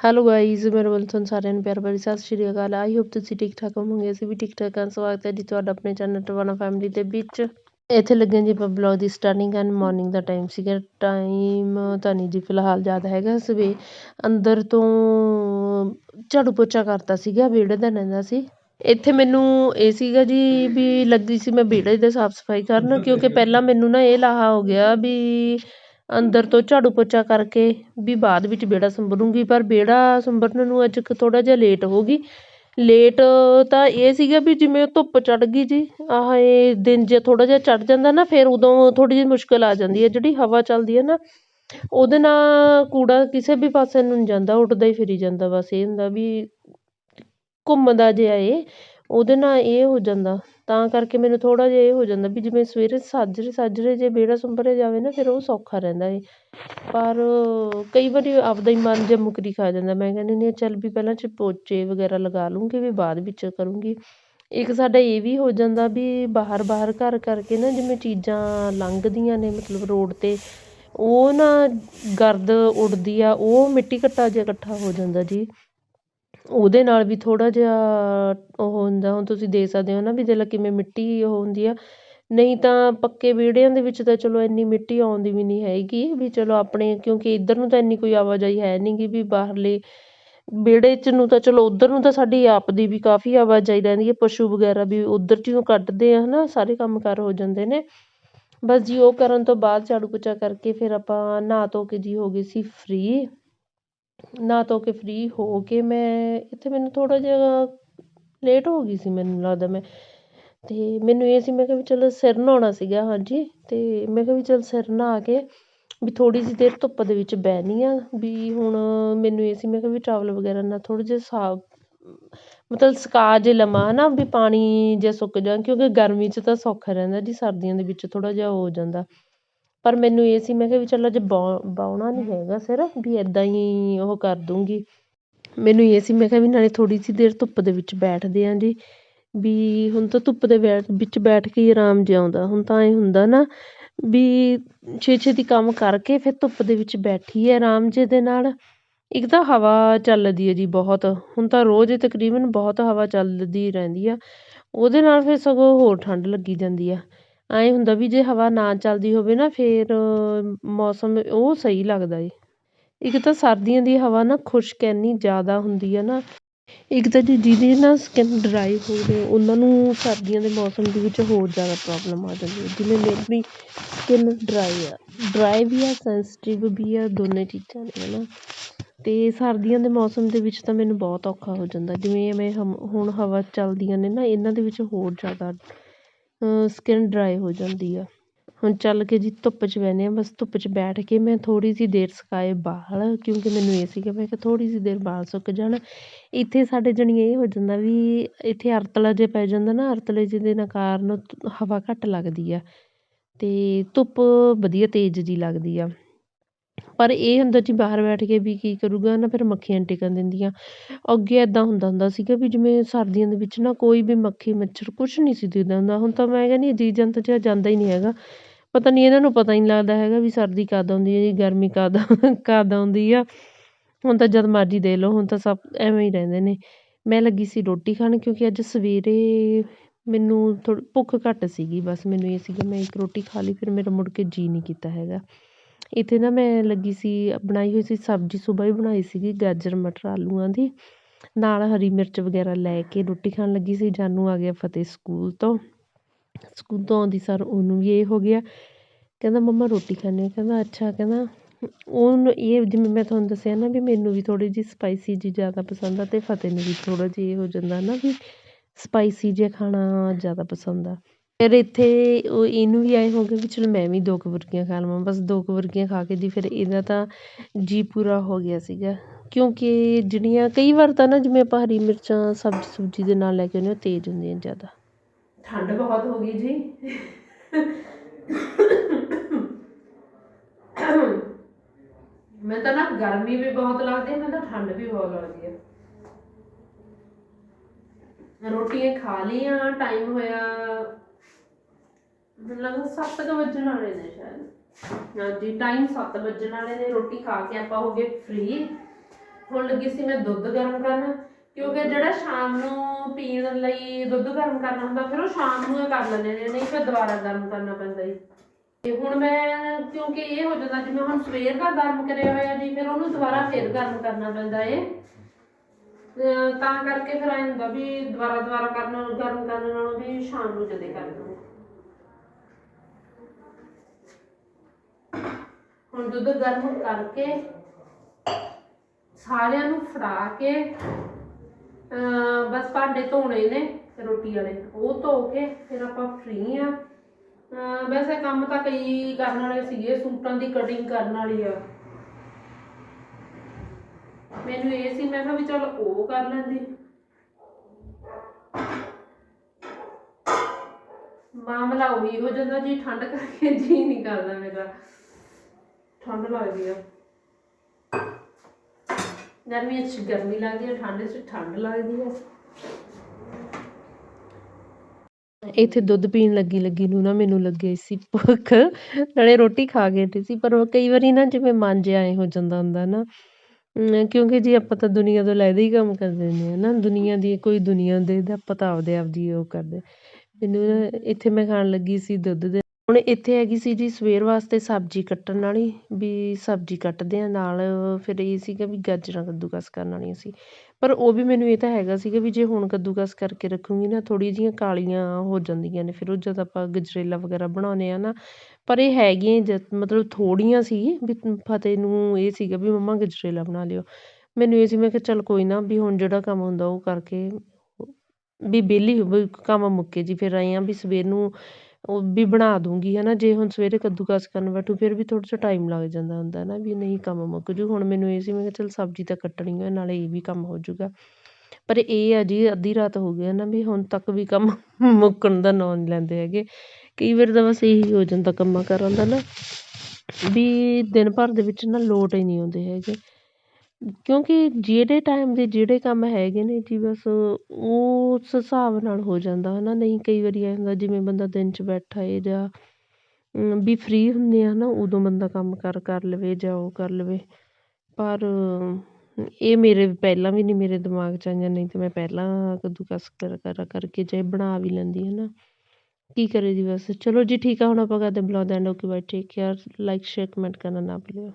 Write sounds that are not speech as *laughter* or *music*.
Hello guys ਮੇਰੇ ਵੱਲੋਂ ਤੁਹਾਨੂੰ ਸਾਰਿਆਂ ਨੂੰ ਪਿਆਰ ਭਰੀ ਸਤਿ ਸ਼੍ਰੀ ਅਕਾਲ ਆਈ ਹੋਪ ਤੁਸੀਂ ਠੀਕ ਠਾਕ ਹੋਵੋਗੇ ਅਸੀਂ ਵੀ ਠੀਕ ਠਾਕ ਹਾਂ ਸਵਾਗਤ ਹੈ ਜੀ ਤੁਹਾਡਾ ਆਪਣੇ ਚੈਨਲ ਟਵਾਨਾ ਫੈਮਿਲੀ ਦੇ ਵਿੱਚ ਇੱਥੇ ਲੱਗੇ ਜੀ ਆਪਾਂ ਬਲੌਗ ਦੀ ਸਟਾਰਟਿੰਗ ਕਰਨ ਮਾਰਨਿੰਗ ਦਾ ਟਾਈਮ ਸੀਗਾ ਟਾਈਮ ਤਾਂ ਨਹੀਂ ਜੀ ਫਿਲਹਾਲ ਜ਼ਿਆਦਾ ਹੈਗਾ ਸਵੇ ਅੰਦਰ ਤੋਂ ਝਾੜੂ ਪੋਚਾ ਕਰਤਾ ਸੀਗਾ ਵਿਹੜੇ ਦਾ ਰਹਿੰਦਾ ਸੀ ਇੱਥੇ ਮੈਨੂੰ ਇਹ ਸੀਗਾ ਜੀ ਵੀ ਲੱਗੀ ਸੀ ਮੈਂ ਵਿਹੜੇ ਦੇ ਸਾਫ਼ ਸਫ਼ਾਈ ਕਰਨ, ਕਿਉਂਕਿ ਪਹਿਲਾਂ ਮੈਨੂੰ ਨਾ ਇਹ ਲਾਹਾ ਹੋ ਗਿਆ ਵੀ ਅੰਦਰ ਤੋਂ ਝਾੜੂ ਪੋਚਾ ਕਰਕੇ ਵੀ ਬਾਅਦ ਵਿੱਚ ਵਿਹੜਾ ਸੰਭਲੂੰਗੀ ਪਰ ਵਿਹੜਾ ਸੰਭਰਨ ਨੂੰ ਅੱਜ ਕ ਥੋੜ੍ਹਾ ਜਿਹਾ ਲੇਟ ਹੋ ਗਈ। ਲੇਟ ਤਾਂ ਇਹ ਸੀਗਾ ਵੀ ਜਿਵੇਂ ਧੁੱਪ ਚੜ੍ਹ ਗਈ ਜੀ, ਆਹ ਇਹ ਦਿਨ ਜੇ ਥੋੜ੍ਹਾ ਜਿਹਾ ਚੜ੍ਹ ਜਾਂਦਾ ਨਾ, ਫਿਰ ਉਦੋਂ ਥੋੜ੍ਹੀ ਜਿਹੀ ਮੁਸ਼ਕਿਲ ਆ ਜਾਂਦੀ ਹੈ। ਜਿਹੜੀ ਹਵਾ ਚੱਲਦੀ ਹੈ ਨਾ, ਉਹਦੇ ਨਾਲ ਕੂੜਾ ਕਿਸੇ ਵੀ ਪਾਸੇ ਨੂੰ ਨਹੀਂ ਜਾਂਦਾ, ਉੱਡਦਾ ਹੀ ਫਿਰੀ ਜਾਂਦਾ। ਬਸ ਇਹ ਹੁੰਦਾ ਵੀ ਘੁੰਮਦਾ ਜਿਹਾ ਇਹ, ਉਹਦੇ ਨਾਲ ਇਹ ਹੋ ਜਾਂਦਾ। ਤਾਂ ਕਰਕੇ ਮੈਨੂੰ ਥੋੜ੍ਹਾ ਜਿਹਾ ਇਹ ਹੋ ਜਾਂਦਾ ਵੀ ਜਿਵੇਂ ਸਵੇਰੇ ਸਾਜਰੇ ਸਾਜਰੇ ਜੇ ਵਿਹੜਾ ਸੰਭਰਿਆ ਜਾਵੇ ਨਾ, ਫਿਰ ਉਹ ਸੌਖਾ ਰਹਿੰਦਾ ਏ। ਪਰ ਕਈ ਵਾਰੀ ਆਪਦਾ ਹੀ ਮਨ ਜਿਹਾ ਮੁਕਰੀ ਖਾ ਜਾਂਦਾ। ਮੈਂ ਕਹਿੰਦੀ ਹੁੰਦੀ ਹਾਂ, ਚੱਲ ਵੀ ਪਹਿਲਾਂ ਚ ਪੋਚੇ ਵਗੈਰਾ ਲਗਾ ਲੂੰਗੀ, ਵੀ ਬਾਅਦ ਵਿੱਚ ਕਰੂੰਗੀ। ਇੱਕ ਸਾਡਾ ਇਹ ਵੀ ਹੋ ਜਾਂਦਾ ਵੀ ਬਾਹਰ ਬਾਹਰ ਘਰ ਕਰਕੇ ਨਾ ਜਿਵੇਂ ਚੀਜ਼ਾਂ ਲੰਘਦੀਆਂ ਨੇ, ਮਤਲਬ ਰੋਡ 'ਤੇ, ਉਹ ਨਾ ਗਰਦ ਉੱਡਦੀ ਆ, ਉਹ ਮਿੱਟੀ ਘੱਟਾ ਜਿਹਾ ਇਕੱਠਾ ਹੋ ਜਾਂਦਾ ਜੀ। ਉਹਦੇ ਨਾਲ ਵੀ ਥੋੜ੍ਹਾ ਜਿਹਾ ਉਹ ਹੁੰਦਾ, ਹੁਣ ਤੁਸੀਂ ਦੇਖ ਸਕਦੇ ਹੋ ਨਾ ਵੀ ਦੇਖ ਕਿਵੇਂ ਮਿੱਟੀ ਉਹ ਹੁੰਦੀ ਆ। ਨਹੀਂ ਤਾਂ ਪੱਕੇ ਵਿਹੜਿਆਂ ਦੇ ਵਿੱਚ ਤਾਂ ਚਲੋ ਇੰਨੀ ਮਿੱਟੀ ਆਉਂਦੀ ਵੀ ਨਹੀਂ ਹੈਗੀ, ਵੀ ਚਲੋ ਆਪਣੇ ਕਿਉਂਕਿ ਇੱਧਰ ਨੂੰ ਤਾਂ ਇੰਨੀ ਕੋਈ ਆਵਾਜਾਈ ਹੈ ਨਹੀਂ ਗੀ ਵੀ ਬਾਹਰਲੇ ਵਿਹੜੇ 'ਚ ਨੂੰ ਤਾਂ ਚਲੋ ਉੱਧਰ ਨੂੰ ਤਾਂ ਸਾਡੀ ਆਪ ਦੀ ਵੀ ਕਾਫੀ ਆਵਾਜਾਈ ਰਹਿੰਦੀ ਹੈ, ਪਸ਼ੂ ਵਗੈਰਾ ਵੀ ਉੱਧਰ 'ਚ ਕੱਢਦੇ ਆ ਹੈ ਨਾ ਸਾਰੇ ਕੰਮ ਕਾਰ ਹੋ ਜਾਂਦੇ ਨੇ। ਬਸ ਜੀ ਉਹ ਕਰਨ ਤੋਂ ਬਾਅਦ ਝਾੜੂ ਪੋਚਾ ਕਰਕੇ ਫਿਰ ਆਪਾਂ ਨਹਾ ਧੋ ਕੇ ਜੀ ਹੋ ਗਏ ਸੀ ਫ੍ਰੀ ਨਹਾ ਧੋ ਕੇ ਫ੍ਰੀ ਹੋ ਕੇ ਮੈਂ ਇੱਥੇ ਮੈਨੂੰ ਥੋੜ੍ਹਾ ਜਿਹਾ ਲੇਟ ਹੋ ਗਈ ਸੀ ਮੈਨੂੰ ਲੱਗਦਾ ਮੈਂ। ਅਤੇ ਮੈਨੂੰ ਇਹ ਸੀ, ਮੈਂ ਕਿਹਾ ਵੀ ਚਲੋ ਸਿਰ ਨਹਾਉਣਾ ਸੀਗਾ, ਹਾਂਜੀ। ਅਤੇ ਮੈਂ ਕਿਹਾ ਵੀ ਚਲ ਸਿਰ ਨਹਾ ਕੇ ਵੀ ਥੋੜ੍ਹੀ ਜਿਹੀ ਦੇਰ ਧੁੱਪ ਦੇ ਵਿੱਚ ਬਹਿਨੀ ਆ, ਵੀ ਹੁਣ ਮੈਨੂੰ ਇਹ ਸੀ, ਮੈਂ ਕਿਹਾ ਵੀ ਟਾਵਲ ਵਗੈਰਾ ਨਾਲ ਥੋੜ੍ਹੇ ਜਿਹੇ ਸਾਫ਼, ਮਤਲਬ ਸੁਕਾ ਜੇ ਲਵਾਂ ਹੈ ਨਾ, ਵੀ ਪਾਣੀ ਜੇ ਸੁੱਕ ਜਾਣ, ਕਿਉਂਕਿ ਗਰਮੀ 'ਚ ਤਾਂ ਸੌਖਾ ਰਹਿੰਦਾ ਜੀ, ਸਰਦੀਆਂ ਦੇ ਵਿੱਚ ਥੋੜ੍ਹਾ ਜਿਹਾ ਹੋ ਜਾਂਦਾ। ਪਰ ਮੈਨੂੰ ਇਹ ਸੀ, ਮੈਂ ਕਿਹਾ ਵੀ ਚੱਲ ਅੱਜ ਬਾਉਣਾ ਨਹੀਂ ਹੈਗਾ ਸਿਰ, ਵੀ ਇੱਦਾਂ ਹੀ ਉਹ ਕਰ ਦੂੰਗੀ। ਮੈਨੂੰ ਇਹ ਸੀ, ਮੈਂ ਕਿਹਾ ਵੀ ਨਾਲੇ ਥੋੜ੍ਹੀ ਜਿਹੀ ਦੇਰ ਧੁੱਪ ਦੇ ਵਿੱਚ ਬੈਠਦੇ ਹਾਂ ਜੀ। ਵੀ ਹੁਣ ਤਾਂ ਧੁੱਪ ਦੇ ਵਿੱਚ ਬੈਠ ਕੇ ਹੀ ਆਰਾਮ ਜਿਹਾ ਆਉਂਦਾ, ਹੁਣ ਤਾਂ ਐਂ ਹੁੰਦਾ ਨਾ ਵੀ ਛੇ ਛੇਤੀ ਕੰਮ ਕਰਕੇ ਫਿਰ ਧੁੱਪ ਦੇ ਵਿੱਚ ਬੈਠੀਏ ਆਰਾਮ ਜਿਹੇ ਦੇ ਨਾਲ। ਇੱਕ ਤਾਂ ਹਵਾ ਚੱਲਦੀ ਹੈ ਜੀ ਬਹੁਤ, ਹੁਣ ਤਾਂ ਰੋਜ਼ ਤਕਰੀਬਨ ਬਹੁਤ ਹਵਾ ਚੱਲਦੀ ਰਹਿੰਦੀ ਆ। ਉਹਦੇ ਨਾਲ ਫਿਰ ਸਗੋਂ ਹੋਰ ਠੰਡ ਲੱਗੀ ਜਾਂਦੀ ਆ। ਐਂ ਹੁੰਦਾ ਵੀ ਜੇ ਹਵਾ ਨਾ ਚੱਲਦੀ ਹੋਵੇ ਨਾ ਫਿਰ ਮੌਸਮ ਉਹ ਸਹੀ ਲੱਗਦਾ ਏ। ਇੱਕ ਤਾਂ ਸਰਦੀਆਂ ਦੀ ਹਵਾ ਨਾ ਖੁਸ਼ਕ ਇੰਨੀ ਜ਼ਿਆਦਾ ਹੁੰਦੀ ਹੈ ਨਾ, ਇੱਕ ਤਾਂ ਜੀ ਜਿਹਦੀ ਨਾ ਸਕਿੰਨ ਡਰਾਈ ਹੋਵੇ, ਉਹਨਾਂ ਨੂੰ ਸਰਦੀਆਂ ਦੇ ਮੌਸਮ ਦੇ ਵਿੱਚ ਹੋਰ ਜ਼ਿਆਦਾ ਪ੍ਰੋਬਲਮ ਆ ਜਾਂਦੀ ਹੈ ਜਿਵੇਂ ਮੇਰੀ ਸਕਿੰਨ ਡਰਾਈ ਆ ਡਰਾਈ ਵੀ ਆ ਸੈਂਸਟਿਵ ਵੀ ਆ, ਦੋਨੇ ਚੀਜ਼ਾਂ ਨੇ ਹੈ ਨਾ ਅਤੇ ਸਰਦੀਆਂ ਦੇ ਮੌਸਮ ਦੇ ਵਿੱਚ ਤਾਂ ਮੈਨੂੰ ਬਹੁਤ ਔਖਾ ਹੋ ਜਾਂਦਾ। ਜਿਵੇਂ ਐਵੇਂ ਹਮ, ਹੁਣ ਹਵਾ ਚੱਲਦੀਆਂ ਨੇ ਨਾ, ਇਹਨਾਂ ਦੇ ਵਿੱਚ ਹੋਰ ਜ਼ਿਆਦਾ ਸਕਿੰਨ ਡਰਾਈ ਹੋ ਜਾਂਦੀ ਆ। ਹੁਣ ਚੱਲ ਕੇ ਜੀ ਧੁੱਪ 'ਚ ਬਹਿੰਦੇ ਹਾਂ, ਬਸ ਧੁੱਪ 'ਚ ਬੈਠ ਕੇ ਮੈਂ ਥੋੜ੍ਹੀ ਜਿਹੀ ਦੇਰ ਸੁਕਾਏ ਵਾਲ ਕਿਉਂਕਿ ਮੈਨੂੰ ਇਹ ਸੀਗਾ, ਮੈਂ ਕਿਹਾ ਥੋੜ੍ਹੀ ਜਿਹੀ ਦੇਰ ਵਾਲ ਸੁੱਕ ਜਾਣ। ਇੱਥੇ ਸਾਡੇ ਜਣੀ ਇਹ ਹੋ ਜਾਂਦਾ ਵੀ ਇੱਥੇ ਅਰਤਲਾ ਜੇ ਪੈ ਜਾਂਦਾ ਨਾ, ਅਰਤਲੇ ਜਿਹੇ ਦੇ ਕਾਰਨ ਹਵਾ ਘੱਟ ਲੱਗਦੀ ਆ ਅਤੇ ਧੁੱਪ ਵਧੀਆ ਤੇਜ਼ ਜਿਹੀ ਲੱਗਦੀ ਆ। ਪਰ ਇਹ ਹੁੰਦਾ ਜੀ ਬਾਹਰ ਬੈਠ ਕੇ ਵੀ ਕੀ ਕਰੂਗਾ ਨਾ, ਫਿਰ ਮੱਖੀਆਂ ਟਿਕਣ ਦਿੰਦੀਆਂ। ਅੱਗੇ ਇੱਦਾਂ ਹੁੰਦਾ ਹੁੰਦਾ ਸੀਗਾ ਵੀ ਜਿਵੇਂ ਸਰਦੀਆਂ ਦੇ ਵਿੱਚ ਨਾ ਕੋਈ ਵੀ ਮੱਖੀ, ਮੱਛਰ ਕੁਛ ਨਹੀਂ ਸੀ ਦਿਖਦਾ ਹੁੰਦਾ। ਹੁਣ ਤਾਂ ਮੈਂ ਕਹਿੰਦੀ ਜੀ ਜੰਤ ਜਿਹਾ ਜਾਂਦਾ ਹੀ ਨਹੀਂ ਹੈਗਾ। ਪਤਾ ਨਹੀਂ ਇਹਨਾਂ ਨੂੰ ਪਤਾ ਹੀ ਨਹੀਂ ਲੱਗਦਾ ਹੈਗਾ ਵੀ ਸਰਦੀ ਕਦ ਆਉਂਦੀ ਹੈ ਜੀ, ਗਰਮੀ ਕਦ ਕਦ ਆਉਂਦੀ ਆ। ਹੁਣ ਤਾਂ ਜਦ ਮਰਜ਼ੀ ਦੇ ਲਓ, ਹੁਣ ਤਾਂ ਸਭ ਐਵੇਂ ਹੀ ਰਹਿੰਦੇ ਨੇ। ਮੈਂ ਲੱਗੀ ਸੀ ਰੋਟੀ ਖਾਣ ਕਿਉਂਕਿ ਅੱਜ ਸਵੇਰੇ ਮੈਨੂੰ ਥੋੜ੍ਹੀ ਭੁੱਖ ਘੱਟ ਸੀਗੀ। ਬਸ ਮੈਨੂੰ ਇਹ ਸੀਗਾ ਮੈਂ ਇੱਕ ਰੋਟੀ ਖਾ ਲਈ, ਫਿਰ ਮੇਰਾ ਮੁੜ ਕੇ ਜੀਅ ਨਹੀਂ ਕੀਤਾ ਹੈਗਾ। ਇੱਥੇ ਨਾ ਮੈਂ ਲੱਗੀ ਸੀ, ਬਣਾਈ ਹੋਈ ਸੀ ਸਬਜ਼ੀ ਸੁਬਹਾ ਹੀ ਬਣਾਈ ਸੀਗੀ ਗਾਜਰ, ਮਟਰ, ਆਲੂਆਂ ਦੀ। ਨਾਲ ਹਰੀ ਮਿਰਚ ਵਗੈਰਾ ਲੈ ਕੇ ਰੋਟੀ ਖਾਣ ਲੱਗੀ ਸੀ, ਜਾਨੂ ਆ ਗਿਆ ਫਤਿਹ ਸਕੂਲ ਤੋਂ। ਸਕੂਲ ਤੋਂ ਆਉਂਦੀ ਸਰ ਉਹਨੂੰ ਵੀ ਇਹ ਹੋ ਗਿਆ। ਕਹਿੰਦਾ, ਮੰਮਾ, ਰੋਟੀ ਖਾਣੀ ਕਹਿੰਦਾ, ਅੱਛਾ। ਕਹਿੰਦਾ, ਉਹਨੂੰ ਇਹ ਜਿਵੇਂ ਮੈਂ ਤੁਹਾਨੂੰ ਦੱਸਿਆ ਨਾ ਵੀ ਮੈਨੂੰ ਵੀ ਥੋੜ੍ਹੀ ਜਿਹੀ ਸਪਾਈਸੀ ਜੀ ਜ਼ਿਆਦਾ ਪਸੰਦ ਆ ਅਤੇ ਫਤਿਹ ਨੂੰ ਵੀ ਥੋੜ੍ਹਾ ਜਿਹਾ ਇਹ ਹੋ ਜਾਂਦਾ ਨਾ ਵੀ ਸਪਾਈਸੀ ਜਿਹਾ ਖਾਣਾ ਜ਼ਿਆਦਾ ਪਸੰਦ ਆ। ਫਿਰ ਇੱਥੇ ਉਹ ਇਹਨੂੰ ਵੀ ਆਏ ਹੋ ਗਿਆ ਵੀ ਚਲੋ ਮੈਂ ਵੀ ਦੋ ਕੁ ਬੁਰਕੀਆਂ ਖਾ ਲਵਾਂ, ਬਸ ਦੋ ਕੁ ਬੁਰਕੀਆਂ ਖਾ ਕੇ ਜੀ ਫਿਰ ਇਹਦਾ ਤਾਂ ਜੀ ਪੂਰਾ ਹੋ ਗਿਆ ਸੀਗਾ। ਕਿਉਂਕਿ ਜਿਹੜੀਆਂ ਕਈ ਵਾਰ ਤਾਂ ਨਾ ਜਿਵੇਂ ਆਪਾਂ ਹਰੀ ਮਿਰਚਾਂ, ਸਬਜ਼ੀ ਸੁਬਜ਼ੀ ਦੇ ਨਾਲ ਲੈ ਕੇ ਆਉਂਦੇ ਉਹ ਤੇਜ਼ ਹੁੰਦੀਆਂ ਜ਼ਿਆਦਾ। ਠੰਡ ਬਹੁਤ ਹੋ ਗਈ ਜੀ। ਮੈਂ ਤਾਂ ਨਾ ਗਰਮੀ ਵੀ ਬਹੁਤ ਲੱਗਦੀ ਹੈ ਮੈਂ ਤਾਂ ਠੰਡ ਵੀ ਬਹੁਤ ਲੱਗਦੀ ਹੈ ਰੋਟੀਆਂ ਖਾ ਲਈਆਂ ਟਾਈਮ ਹੋਇਆ ਮੈਨੂੰ ਲੱਗਦਾ 7 ਵਜਣ ਵਾਲੇ ਨੇ ਸ਼ਾਇਦ। ਹਾਂਜੀ ਟਾਈਮ 7 ਵਜਣ ਵਾਲੇ ਨੇ, ਰੋਟੀ ਖਾ ਕੇ ਆਪਾਂ ਹੋ ਗਏ ਫ੍ਰੀ ਹੁਣ ਲੱਗੀ ਸੀ ਮੈਂ ਦੁੱਧ ਗਰਮ ਕਰਨ, ਕਿਉਂਕਿ ਜਿਹੜਾ ਸ਼ਾਮ ਨੂੰ ਪੀਣ ਲਈ ਦੁੱਧ ਗਰਮ ਕਰਨਾ ਹੁੰਦਾ, ਫਿਰ ਉਹ ਸ਼ਾਮ ਨੂੰ ਕਰ ਲੈਂਦੇ ਨੇ, ਨਹੀਂ ਫਿਰ ਦੁਬਾਰਾ ਗਰਮ ਕਰਨਾ ਪੈਂਦਾ ਜੀ। ਤੇ ਹੁਣ ਮੈਂ, ਕਿਉਂਕਿ ਇਹ ਹੋ ਜਾਂਦਾ, ਜਿਵੇਂ ਹੁਣ ਸਵੇਰ ਦਾ ਗਰਮ ਕਰਿਆ ਹੋਇਆ ਜੀ, ਫਿਰ ਉਹਨੂੰ ਦੁਬਾਰਾ ਫਿਰ ਗਰਮ ਕਰਨਾ ਪੈਂਦਾ ਏ। ਤਾਂ ਕਰਕੇ ਫਿਰ ਐਂ ਹੁੰਦਾ ਵੀ ਦੁਬਾਰਾ ਦੁਬਾਰਾ ਕਰਨ, ਗਰਮ ਕਰਨ ਨਾਲੋਂ ਵੀ ਸ਼ਾਮ ਨੂੰ ਜਦੇ ਕਰ ਦੂੰ ਹੁਣ ਦੁੱਧ ਗਰਮ ਕਰਕੇ ਸਾਰਿਆਂ ਨੂੰ ਫੜਾ ਕੇ ਬਸ ਭਾਂਡੇ ਧੋਣੇ ਨੇ ਰੋਟੀ ਵਾਲੇ, ਉਹ ਧੋ ਕੇ ਫਿਰ ਆਪਾਂ ਫ੍ਰੀ ਆ। ਵੈਸੇ ਕੰਮ ਤਾਂ ਕਈ ਕਰਨ ਵਾਲੇ ਸੀਗੇ, ਸੂਟਾਂ ਦੀ ਕਟਿੰਗ ਕਰਨ ਵਾਲੀ ਆ। ਮੈਨੂੰ ਇਹ ਸੀ, ਮੈਂ ਕਿਹਾ ਵੀ ਚਲ ਉਹ ਕਰ ਲੈਂਦੀ। ਮਾਮਲਾ ਉਹੀ ਹੋ ਜਾਂਦਾ ਜੀ, ਠੰਡ ਕਰਕੇ ਜੀ ਨਹੀਂ ਕਰਦਾ ਮੇਰਾ। ਠੰਡ ਲੱਗਦੀ ਆ। ਗਰਮੀਆਂ 'ਚ ਗਰਮੀ ਲੱਗਦੀ ਆ, ਠੰਡ 'ਚ ਠੰਡ ਲੱਗਦੀ ਆ। ਇੱਥੇ ਦੁੱਧ ਪੀਣ ਲੱਗੀ ਲੱਗੀ ਨੂੰ ਨਾ ਮੈਨੂੰ ਲੱਗੇ ਸੀ ਭੁੱਖ। ਨਾਲੇ ਰੋਟੀ ਖਾ ਕੇ ਹਟੀ ਸੀ, ਪਰ ਉਹ ਕਈ ਵਾਰੀ ਨਾ ਜਿਵੇਂ ਮਨ ਜਿਹਾ ਐਂ ਹੋ ਜਾਂਦਾ ਹੁੰਦਾ ਨਾ। ਅਮ, ਕਿਉਂਕਿ ਜੀ ਆਪਾਂ ਤਾਂ ਦੁਨੀਆ ਤੋਂ ਲੈਦੇ ਹੀ ਕੰਮ ਕਰਦੇ ਨੇ ਨਾ। ਦੁਨੀਆ ਦੀ ਕੋਈ ਦੁਨੀਆ ਦੇ ਦਾ ਆਪਾਂ ਤਾਂ ਆਪਦੇ ਆਪਦੀ ਉਹ ਕਰਦੇ। ਮੈਨੂੰ ਨਾ ਇੱਥੇ ਮੈਂ ਖਾਣ ਲੱਗੀ ਸੀ ਦੁੱਧ ਦੇ ਹੁਣ ਇੱਥੇ ਹੈਗੀ ਸੀ ਜੀ ਸਵੇਰ ਵਾਸਤੇ ਸਬਜ਼ੀ ਕੱਟਣ ਵਾਲੀ, ਵੀ ਸਬਜ਼ੀ ਕੱਟਦੇ ਹਾਂ ਨਾਲ ਫਿਰ ਇਹ ਸੀਗਾ ਵੀ ਗਾਜਰਾਂ ਕੱਦੂਕਸ ਕਰਨ ਵਾਲੀਆਂ ਸੀ। ਪਰ ਉਹ ਵੀ ਮੈਨੂੰ ਇਹ ਤਾਂ ਹੈਗਾ ਸੀਗਾ ਵੀ ਜੇ ਹੁਣ ਕੱਦੂਕਸ ਕਰਕੇ ਰੱਖੂੰਗੀ ਨਾ ਥੋੜ੍ਹੀ ਜਿਹੀਆਂ ਕਾਲੀਆਂ ਹੋ ਜਾਂਦੀਆਂ ਨੇ, ਫਿਰ ਉਹ ਜਦ ਆਪਾਂ ਗਜਰੇਲਾ ਵਗੈਰਾ ਬਣਾਉਂਦੇ ਹਾਂ ਨਾ, ਪਰ ਇਹ ਹੈਗੀਆਂ ਜ ਮਤਲਬ ਥੋੜ੍ਹੀਆਂ ਸੀ ਵੀ ਫਤਿਹ ਨੂੰ ਇਹ ਸੀਗਾ ਵੀ ਮੰਮਾ ਗਜਰੇਲਾ ਬਣਾ ਲਿਓ। ਮੈਨੂੰ ਇਹ ਸੀ, ਮੈਂ ਕਿਹਾ ਚੱਲ ਕੋਈ ਨਾ ਵੀ ਹੁਣ ਜਿਹੜਾ ਕੰਮ ਹੁੰਦਾ ਉਹ ਕਰਕੇ, ਵੀ ਵਿਹਲੀ ਕੰਮ ਮੁੱਕੇ ਜੀ, ਫਿਰ ਆਏ ਹਾਂ ਵੀ ਸਵੇਰ ਨੂੰ ਉਹ ਵੀ ਬਣਾ ਦੂੰਗੀ ਹੈ ਨਾ ਜੇ ਹੁਣ ਸਵੇਰੇ ਕੱਦੂਕਸ ਕਰਨ ਬੈਠੂ, ਫਿਰ ਵੀ ਥੋੜ੍ਹਾ ਜਿਹਾ ਟਾਈਮ ਲੱਗ ਜਾਂਦਾ ਹੁੰਦਾ ਨਾ ਵੀ ਨਹੀਂ ਕੰਮ ਮੁੱਕ ਜੂ। ਹੁਣ ਮੈਨੂੰ ਇਹ ਸੀ, ਮੈਂ ਕਿਹਾ ਚੱਲ ਸਬਜ਼ੀ ਤਾਂ ਕੱਟਣੀ ਹੈ ਨਾਲੇ ਇਹ ਵੀ ਕੰਮ ਹੋ ਜੂਗਾ। ਪਰ ਇਹ ਆ ਜੀ, ਅੱਧੀ ਰਾਤ ਹੋ ਗਈ ਹੈ ਨਾ ਵੀ ਹੁਣ ਤੱਕ ਵੀ ਕੰਮ *laughs* ਮੁੱਕਣ ਦਾ ਨਾਂ ਨਹੀਂ ਲੈਂਦੇ ਹੈਗੇ। ਕਈ ਵਾਰ ਤਾਂ ਬਸ ਇਹੀ ਹੋ ਜਾਂਦਾ ਕੰਮਾਂ ਕਾਰਾਂ ਦਾ ਨਾ, ਵੀ ਦਿਨ ਭਰ ਦੇ ਵਿੱਚ ਨਾ ਲੋਟ ਹੀ ਨਹੀਂ ਆਉਂਦੇ ਹੈਗੇ। ਕਿਉਂਕਿ ਜਿਹੜੇ ਟਾਈਮ ਦੇ ਜਿਹੜੇ ਕੰਮ ਹੈਗੇ ਨੇ ਜੀ ਬਸ ਉਸ ਹਿਸਾਬ ਨਾਲ ਹੋ ਜਾਂਦਾ ਹੈ ਨਾ ਨਹੀਂ ਕਈ ਵਾਰੀ ਐਂ ਹੁੰਦਾ ਜਿਵੇਂ ਬੰਦਾ ਦਿਨ 'ਚ ਬੈਠਾ ਹੈ ਜਾਂ ਵੀ ਫਰੀ ਹੁੰਦੇ ਆ ਨਾ ਉਦੋਂ ਬੰਦਾ ਕੰਮ ਕਰ ਕਰ ਲਵੇ ਜਾਂ ਉਹ ਕਰ ਲਵੇ। ਪਰ ਇਹ ਮੇਰੇ ਪਹਿਲਾਂ ਵੀ ਨਹੀਂ ਮੇਰੇ ਦਿਮਾਗ 'ਚ ਆਈਆਂ, ਨਹੀਂ ਤਾਂ ਮੈਂ ਪਹਿਲਾਂ ਕੱਦੂਕਸ ਕਰ, ਕਰਾ, ਕਰਕੇ ਚਾਹੇ ਬਣਾ ਵੀ ਲੈਂਦੀ ਹੈ ਨਾ ਕੀ ਕਰੇ ਜੀ ਬਸ? ਚਲੋ ਜੀ ਠੀਕ ਆ, ਹੁਣ ਆਪਾਂ ਕਰਦੇ ਬਲੌਗ ਦਾ end okay bye take care like share comment ਕਰਨਾ ਨਾ ਭੁੱਲਿਓ।